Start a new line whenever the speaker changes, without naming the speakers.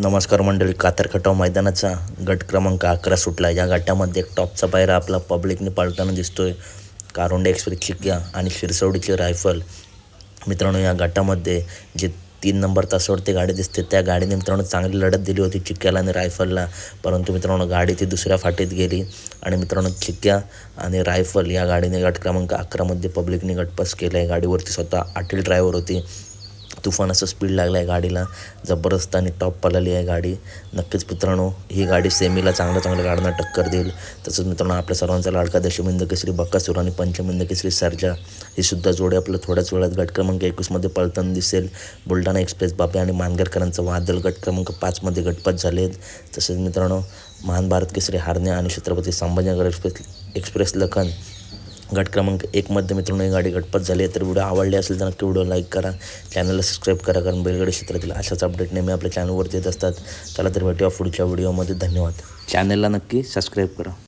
नमस्कार मंडळी कातरखटाव मैदानाचा गट क्रमांक अकरा सुटला. या गटामध्ये एक टॉपचा पायरा आपला पब्लिकने पाळताना दिसतोय. कारोंडे एक्सप्रेस चिक्क्या आणि शिरसवडीची रायफल. मित्रांनो या गटामध्ये जे तीन नंबर तासावरती गाडी दिसते त्या गाडीने मित्रांनो चांगली लढत दिली होती चिक्क्याला आणि रायफलला. परंतु मित्रांनो गाडी ती दुसऱ्या फाटीत गेली आणि मित्रांनो चिक्क्या आणि रायफल या गाडीने गट क्रमांक अकरामध्ये पब्लिकने गटपास केलं आहे गाडीवरती स्वतः आटील ड्रायव्हर होती. तुफान स्पीड लागलं आहे गाडीला. जबरदस्त आणि टॉप पळाली आहे गाडी. नक्कीच मित्रांनो ही गाडी सेमीला चांगल्या चांगल्या गाड्यांना टक्कर देईल. तसंच मित्रांनो आपल्या सर्वांचा लाडका दशमिंद केसरी बक्कासूर आणि पंचमिंद केसरी सर्जा. ही सुद्धा जोडी आपलं थोड्याच वेळात गट क्रमांक एकवीसमध्ये पळताना दिसेल. बुलढाणा एक्सप्रेस बाबे आणि मानगरकरांचं वादळ गट क्रमांक पाचमध्ये गटपात झाले. आहेत तसेच मित्रांनो महान भारत केसरी हारण्या आणि छत्रपती संभाजीनगर एक्सप्रेस एक्सप्रेस लखन. गट क्रमांक एकमध्ये मित्रांनो ही गाडी गटपत झाली आहे. तर व्हिडिओ आवडली असेल तर नक्की व्हिडिओ लाईक करा. चॅनलला सबस्क्राईब करा कारण बैलगाडी क्षेत्रातील अशाच अपडेट नेहमी आपल्या चॅनलवरती येत असतात. चला तर भेटूया पुढच्या व्हिडिओमध्ये धन्यवाद. चॅनलला नक्की सबस्क्राईब करा.